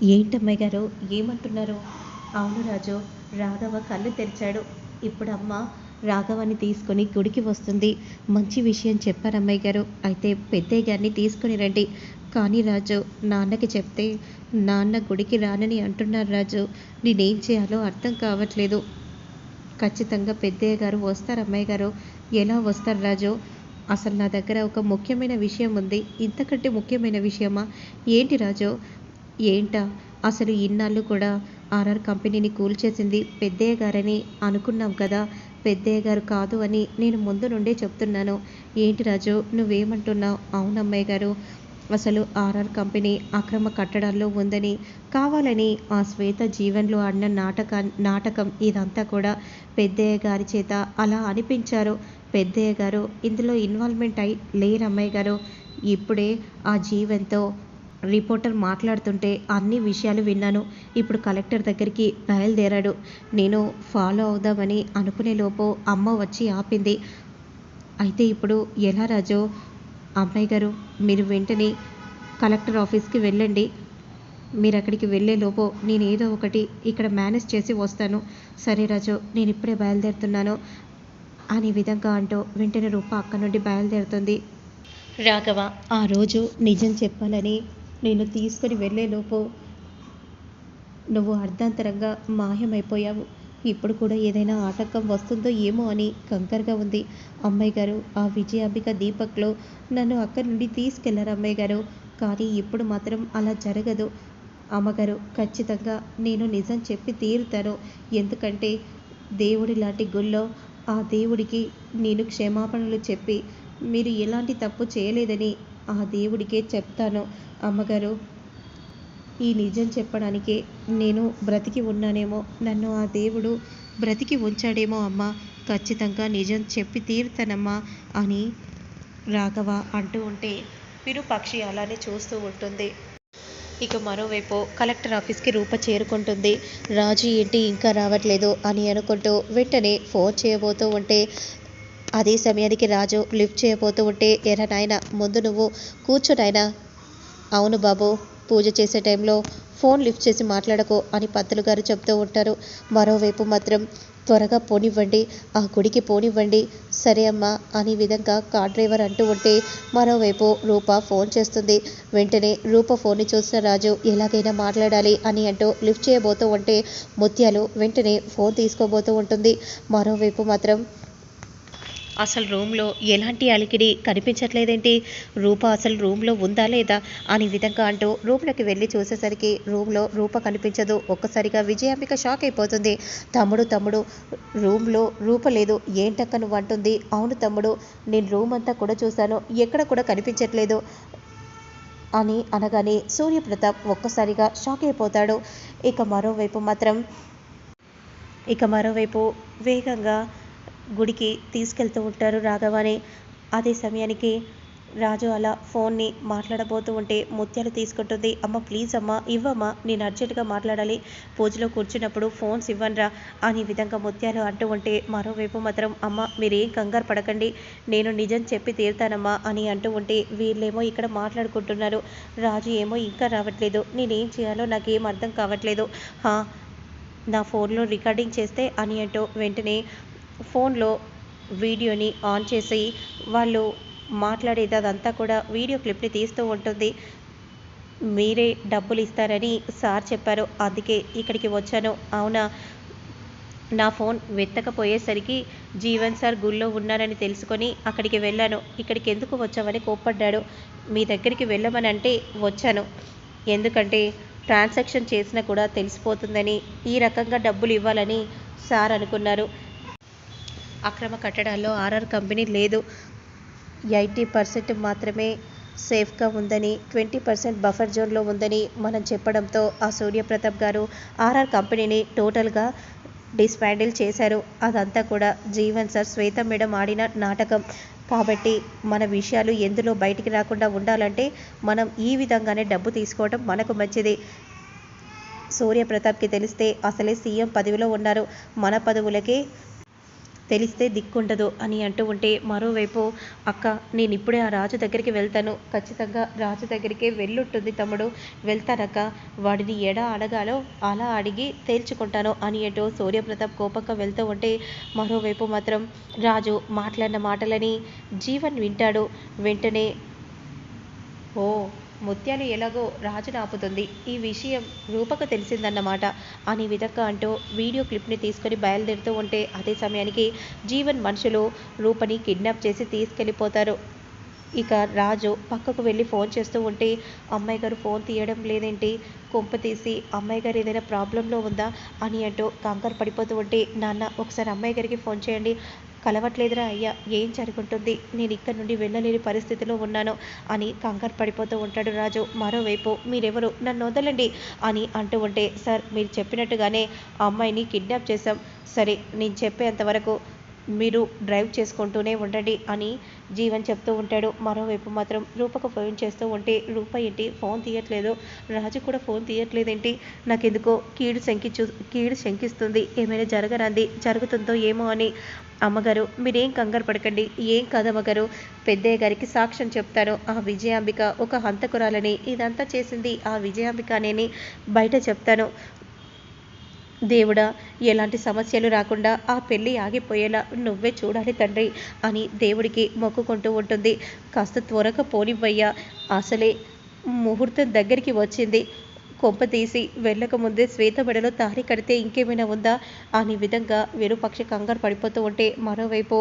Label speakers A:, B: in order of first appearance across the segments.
A: ఏంటమ్మాయి గారు? ఏమంటున్నారు? అవును రాజు రాఘవ కళ్ళు తెరిచాడు. ఇప్పుడు అమ్మ రాఘవాన్ని తీసుకొని గుడికి వస్తుంది. మంచి విషయం చెప్పారు అమ్మాయి గారు. అయితే పెద్దయ్య గారిని తీసుకుని రండి. కానీ రాజు నాన్నకి చెప్తే నాన్న గుడికి రానని అంటున్నారు రాజు. నేనేం చేయాలో అర్థం కావట్లేదు. ఖచ్చితంగా పెద్దయ్య గారు వస్తారు అమ్మాయి గారు. ఎలా వస్తారు రాజు? అసలు నా దగ్గర ఒక ముఖ్యమైన విషయం ఉంది. ఇంతకంటే ముఖ్యమైన విషయమా? ఏంటి రాజు? ఏంటా? అసలు ఇన్నాళ్ళు కూడా ఆర్ఆర్ కంపెనీని కూల్చేసింది పెద్దయ్య గారని అనుకున్నాం కదా. పెద్దయ్య గారు కాదు అని నేను ముందు నుండే చెప్తున్నాను. ఏంటి రాజు నువ్వేమంటున్నావు? అవునమ్మాయి గారు అసలు ఆర్ఆర్ కంపెనీ అక్రమ కట్టడాల్లో ఉందని కావాలని ఆ శ్వేత జీవన్లో ఆడిన నాటక నాటకం ఇదంతా కూడా పెద్దయ్య గారి చేత అలా అనిపించారు. పెద్దయ్య గారు ఇందులో ఇన్వాల్వ్మెంట్ అయి లేరమ్మాయి గారు. ఇప్పుడే ఆ జీవన్తో రిపోర్టర్ మాట్లాడుతుంటే అన్ని విషయాలు విన్నాను. ఇప్పుడు కలెక్టర్ దగ్గరికి బయలుదేరాడు. నేను ఫాలో అవుదామని అనుకునే లోపు అమ్మ వచ్చి ఆపింది. అయితే ఇప్పుడు ఎలా రాజు? అమ్మాయి గారు మీరు వెంటనే కలెక్టర్ ఆఫీస్కి వెళ్ళండి. మీరు అక్కడికి వెళ్ళే లోపు నేను ఏదో ఒకటి ఇక్కడ మేనేజ్ చేసి వస్తాను. సరే రాజు నేను ఇప్పుడే బయలుదేరుతున్నాను అనే విధంగా అంటూ వెంటనే రూప అక్కడ నుండి బయలుదేరుతుంది. రాఘవ ఆ రోజు నిజం చెప్పాలని నేను తీసుకుని వెళ్ళేలోపు నువ్వు అర్ధాంతరంగా మాయమైపోయావు. ఇప్పుడు కూడా ఏదైనా ఆటంకం వస్తుందో ఏమో అని కంకరగా ఉంది అమ్మాయి గారు. ఆ విజయాంబిక దీపక్లో నన్ను అక్కడి నుండి తీసుకెళ్ళారు అమ్మాయి గారు. కానీ ఇప్పుడు మాత్రం అలా జరగదు. అమ్మగారు ఖచ్చితంగా నేను నిజం చెప్పి తీరుతాను. ఎందుకంటే దేవుడి లాంటి గుళ్ళో ఆ దేవుడికి నేను క్షమాపణలు చెప్పి మీరు ఎలాంటి తప్పు చేయలేదని ఆ దేవుడికే చెప్తాను. అమ్మగారు ఈ నిజం చెప్పడానికే నేను బ్రతికి ఉన్నానేమో నన్ను ఆ దేవుడు బ్రతికి ఉంచాడేమో అమ్మ ఖచ్చితంగా నిజం చెప్పి తీరుతానమ్మా అని రాఘవ అంటూ ఉంటే విరూపాక్షి అలానే చూస్తూ ఉంటుంది. ఇక మరోవైపు కలెక్టర్ ఆఫీస్కి రూప చేరుకుంటుంది. రాజు ఏంటి ఇంకా రావట్లేదు అని అనుకుంటూ వెంటనే ఫోన్ చేయబోతూ ఉంటే అదే సమయానికి రాజు లిఫ్ట్ చేయబోతూ ఉంటే ఎర్ర నాయన ముందు నువ్వు కూర్చునైనా అవును బాబు పూజ చేసే టైంలో ఫోన్ లిఫ్ట్ చేసి మాట్లాడకు అని పంతులు గారు చెప్తూ ఉంటారు. మరోవైపు మాత్రం త్వరగా పోనివ్వండి ఆ గుడికి పోనివ్వండి సరే అమ్మా అనే విధంగా కార్ డ్రైవర్ అంటూ ఉంటే మరోవైపు రూప ఫోన్ చేస్తుంది. వెంటనే రూప ఫోన్ని చూసిన రాజు ఎలాగైనా మాట్లాడాలి అని అంటూ లిఫ్ట్ చేయబోతూ ఉంటే ముత్యాలు వెంటనే ఫోన్ తీసుకోబోతూ ఉంటుంది. మరోవైపు మాత్రం అసలు రూమ్లో ఎలాంటి అలికిడి కనిపించట్లేదేంటి? రూప అసలు రూమ్లో ఉందా లేదా? అనే విధంగా అంటూ రూమ్లోకి వెళ్ళి చూసేసరికి రూమ్లో రూప కనిపించదు. ఒక్కసారిగా విజయాంబిక షాక్ అయిపోతుంది. తమ్ముడు తమ్ముడు రూమ్లో రూప లేదు. ఏంటక్క నువ్వు అంటుంది. అవును తమ్ముడు నేను రూమ్ అంతా కూడా చూశాను. ఎక్కడ కూడా కనిపించట్లేదు అని అనగానే సూర్యప్రతాప్ ఒక్కసారిగా షాక్ అయిపోతాడు. ఇక మరోవైపు మాత్రం ఇక మరోవైపు వేగంగా గుడికి తీసుకెళ్తూ ఉంటారు. రాఘవాని అదే సమయానికి రాజు అలా ఫోన్ని మాట్లాడబోతూ ఉంటే ముత్యాలు తీసుకుంటుంది. అమ్మ ప్లీజ్ అమ్మ ఇవ్వమ్మా నేను అర్జెంటుగా మాట్లాడాలి. పూజలో కూర్చున్నప్పుడు ఫోన్స్ ఇవ్వనరా అని విధంగా ముత్యాలు అంటూ ఉంటే మరోవైపు మాత్రం అమ్మ మీరేం కంగారు పడకండి నేను నిజం చెప్పి తీరుతానమ్మా అని అంటూ ఉంటే వీళ్ళేమో ఇక్కడ మాట్లాడుకుంటున్నారు. రాజు ఏమో ఇంకా రావట్లేదు. నేనేం చేయాలో నాకేం అర్థం కావట్లేదు. నా ఫోన్లో రికార్డింగ్ చేస్తే అని అంటూ వెంటనే ఫోన్లో వీడియోని ఆన్ చేసి వాళ్ళు మాట్లాడేది అదంతా కూడా వీడియో క్లిప్ని తీస్తూ ఉంటుంది. మీరే డబ్బులు ఇస్తారని సార్ చెప్పారు. అందుకే ఇక్కడికి వచ్చాను. అవునా? నా ఫోన్ వెతకపోయేసరికి జీవన్ సార్ గుళ్ళో ఉన్నారని తెలుసుకొని అక్కడికి వెళ్ళాను. ఇక్కడికి ఎందుకు వచ్చామని కోప్పడ్డాడు. మీ దగ్గరికి వెళ్ళమని అంటే వచ్చాను. ఎందుకంటే ట్రాన్సాక్షన్ చేసినా కూడా తెలిసిపోతుందని ఈ రకంగా డబ్బులు ఇవ్వాలని సార్ అనుకున్నారు. అక్రమ కట్టడాల్లో ఆర్ఆర్ కంపెనీ లేదు. ఎయిటీ పర్సెంట్ మాత్రమే సేఫ్గా ఉందని ట్వంటీ పర్సెంట్ బఫర్ జోన్లో ఉందని మనం చెప్పడంతో ఆ సూర్యప్రతాప్ గారు ఆర్ఆర్ కంపెనీని టోటల్గా డిస్పాండిల్ చేశారు. అదంతా కూడా జీవన్ సార్ శ్వేత మేడం ఆడిన నాటకం. కాబట్టి మన విషయాలు ఎందులో బయటికి రాకుండా ఉండాలంటే మనం ఈ విధంగానే డబ్బు తీసుకోవడం మనకు మంచిది. సూర్యప్రతాప్కి తెలిస్తే అసలే సీఎం పదవిలో ఉన్నారు. మన పదవులకే తెలిస్తే దిక్కుండదు అని అంటూ ఉంటే మరోవైపు అక్క నేను ఇప్పుడే ఆ రాజు దగ్గరికి వెళ్తాను. ఖచ్చితంగా రాజు దగ్గరికే వెళ్ళుంటుంది తమ్ముడు. వెళ్తానక్క. వాడిని ఎడ అడగాలో అలా అడిగి తేల్చుకుంటాను అని అంటూ సూర్యప్రతాప్ కోపంగా వెళ్తూ ఉంటే మరోవైపు మాత్రం రాజు మాట్లాడిన మాటలని జీవన్ వింటాడు. వెంటనే ఓ ముత్యాలు ఎలాగో రాజును ఆపుతుంది. ఈ విషయం రూపకు తెలిసిందన్నమాట. అని విధంగా అంటూ వీడియో క్లిప్ని తీసుకొని బయలుదేరుతూ ఉంటే అదే సమయానికి జీవన్ మనుషులు రూపని కిడ్నాప్ చేసి తీసుకెళ్ళిపోతారు. ఇక రాజు పక్కకు వెళ్ళి ఫోన్ చేస్తూ ఉంటే అమ్మాయి గారు ఫోన్ తీయడం లేదేంటి? కొంప తీసి అమ్మాయి గారు ఏదైనా ప్రాబ్లంలో ఉందా? అని అంటూ కంగారు పడిపోతూ ఉంటే నాన్న ఒకసారి అమ్మాయి గారికి ఫోన్ చేయండి. కలవట్లేదురా అయ్యా ఏం జరుగుంటుంది? నేను ఇక్కడ నుండి వెళ్ళలేని పరిస్థితిలో ఉన్నాను అని కంగారు పడిపోతూ ఉంటాడు రాజు. మరోవైపు మీరెవరు? నన్ను వదలండి అని అంటూ ఉంటే సార్ మీరు చెప్పినట్టుగానే ఆ అమ్మాయిని కిడ్నాప్ చేశాం. సరే నేను చెప్పేంతవరకు మీరు డ్రైవ్ చేసుకుంటూనే ఉండండి అని జీవన్ చెప్తూ ఉంటాడు. మరోవైపు మాత్రం రూపకు ఫోన్ చేస్తూ ఉంటే రూప ఏంటి? ఫోన్ తీయట్లేదు. రాజు కూడా ఫోన్ తీయట్లేదేంటి? నాకెందుకో కీడు శంకించు కీడు శంకిస్తుంది. ఏమైనా జరగరాంది? జరుగుతుందో ఏమో అని అమ్మగారు మీరేం కంగారు పడకండి. ఏం కాదమ్మగారు పెద్దయ్య గారికి సాక్ష్యం చెప్తాను. ఆ విజయాంబిక ఒక హంతకురాలని ఇదంతా చేసింది. ఆ విజయాంబిక అనేని బయట చెప్తాను. దేవుడా ఎలాంటి సమస్యలు రాకుండా ఆ పెళ్ళి ఆగిపోయేలా నువ్వే చూడాలి తండ్రి అని దేవుడికి మొక్కుకుంటూ ఉంటుంది. కాస్త త్వరగా పోనివ్వయ్యా. అసలే ముహూర్తం దగ్గరికి వచ్చింది. కొంప తీసి వెళ్ళకముందే శ్వేతబడిలో తారి కడితే ఇంకేమైనా ఉందా? అని విధంగా విరుపక్ష కంగారు పడిపోతూ ఉంటే మరోవైపు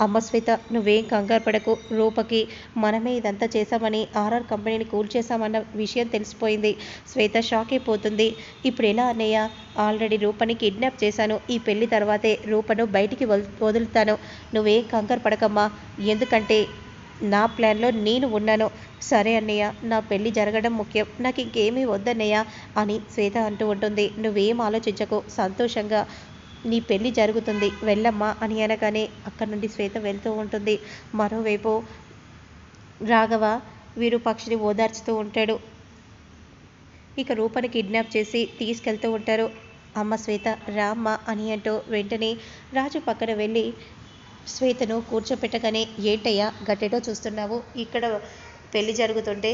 A: అమ్మ శ్వేత నువ్వేం కంగారు పడకు. రూపకి మనమే ఇదంతా చేశామని ఆర్ఆర్ కంపెనీని కూల్ చేశామన్న విషయం తెలిసిపోయింది. శ్వేత షాక్ అయిపోతుంది. ఇప్పుడు ఎలా అన్నయ్య? ఆల్రెడీ రూపని కిడ్నాప్ చేశాను. ఈ పెళ్ళి తర్వాతే రూపను బయటికి వదులుతాను. నువ్వేం కంగారు పడకమ్మా. ఎందుకంటే నా ప్లాన్లో నేను ఉన్నాను. సరే అన్నయ్య నా పెళ్ళి జరగడం ముఖ్యం. నాకు ఇంకేమీ వద్దన్నయ్య అని శ్వేత అంటూ ఉంటుంది. నువ్వేం ఆలోచించకు. సంతోషంగా నీ పెళ్ళి జరుగుతుంది వెళ్ళమ్మా అని అనగానే అక్కడి నుండి శ్వేత వెళ్తూ ఉంటుంది. మరోవైపు రాఘవ విరూపాక్షిని ఓదార్చుతూ ఉంటాడు. ఇక రూపని కిడ్నాప్ చేసి తీసుకెళ్తూ ఉంటారు. అమ్మ శ్వేత రామ్మ అని అంటూ వెంటనే రాజు పక్కన వెళ్ళి శ్వేతను కూర్చోపెట్టగానే ఏంటయ్యా గట్టెటో చూస్తున్నావు? ఇక్కడ పెళ్ళి జరుగుతుంటే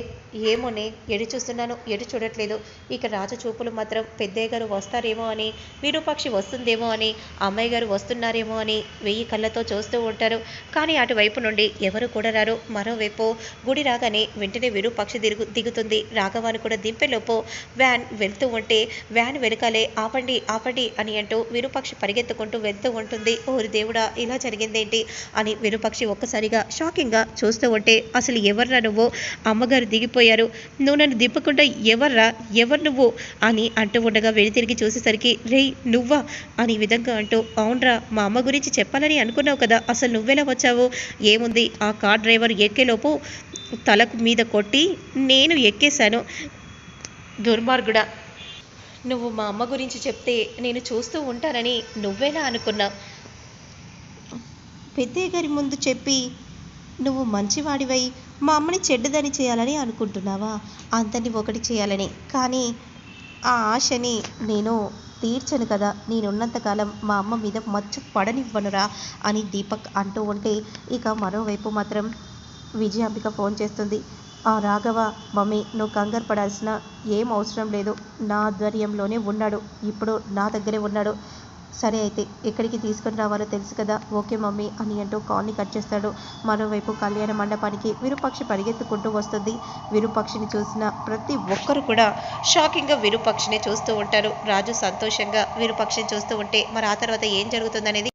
A: ఏమోనే ఎటు చూస్తున్నాను? ఎటు చూడట్లేదు? ఇక రాజు చూపులు మాత్రం పెద్దయ్య గారు వస్తారేమో అని విరూపాక్షి వస్తుందేమో అని అమ్మాయి గారు వస్తున్నారేమో అని వెయ్యి కళ్ళతో చూస్తూ ఉంటారు. కానీ అటువైపు నుండి ఎవరు కూడా రారు. మరోవైపు గుడి రాగానే వెంటనే విరూపాక్షి దిగు దిగుతుంది. రాఘవాన్ని కూడా దింపేలోపు వ్యాన్ వెళ్తూ ఉంటే వ్యాన్ వెనకాలే ఆపండి ఆపండి అని అంటూ విరూపాక్షి పరిగెత్తుకుంటూ వెళ్తూ ఉంటుంది. ఓరి దేవుడా ఇలా జరిగిందేంటి? అని విరూపాక్షి ఒక్కసారిగా షాకింగ్గా చూస్తూ ఉంటే అసలు ఎవర్రా నువ్వు? అమ్మగారు దిగిపోయారు. నువ్వు నన్ను దింపకుండా ఎవర్రా? ఎవరు నువ్వు? అని అంటూ ఉండగా వెళ్ళి తిరిగి చూసేసరికి రేయ్ నువ్వా? అని విధంగా అంటూ అవునరా మా అమ్మ గురించి చెప్పాలని అనుకున్నావు కదా అసలు నువ్వెలా వచ్చావు? ఏముంది? ఆ కార్ డ్రైవర్ ఎక్కేలోపు తలకు మీద కొట్టి నేను ఎక్కేశాను. దుర్మార్గుడా నువ్వు మా అమ్మ గురించి చెప్తే నేను చూస్తూ ఉంటానని నువ్వేనా అనుకున్నా పెద్దయ్య గారి ముందు చెప్పి నువ్వు మంచివాడివై మా అమ్మని చెడ్డదని చేయాలని అనుకుంటున్నావా? అంతని ఒకటి చేయాలని. కానీ ఆ ఆశని నేను తీర్చను కదా. నేనున్నంతకాలం మా అమ్మ మీద మచ్చ పడనివ్వనురా అని దీపక్ అంటూ ఉంటే ఇక మరోవైపు మాత్రం విజయాంబిక ఫోన్ చేస్తుంది. ఆ రాఘవ మమ్మీ నువ్వు కంగారు పడాల్సిన ఏం అవసరం లేదు. నా ఆధ్వర్యంలోనే ఉన్నాడు. ఇప్పుడు నా దగ్గరే ఉన్నాడు. సరే అయితే ఎక్కడికి తీసుకుని రావాలో తెలుసు కదా? ఓకే మమ్మీ అని అంటూ కాల్ని కట్ చేస్తాడు. మరోవైపు కళ్యాణ మండపానికి విరూపాక్షి పరిగెత్తుకుంటూ వస్తుంది. విరూపాక్షిని చూసిన ప్రతి ఒక్కరు కూడా షాకింగ్గా విరూపాక్షిని చూస్తూ ఉంటారు. రాజు సంతోషంగా విరూపాక్షిని చూస్తూ ఉంటే మరి ఆ తర్వాత ఏం జరుగుతుందనేది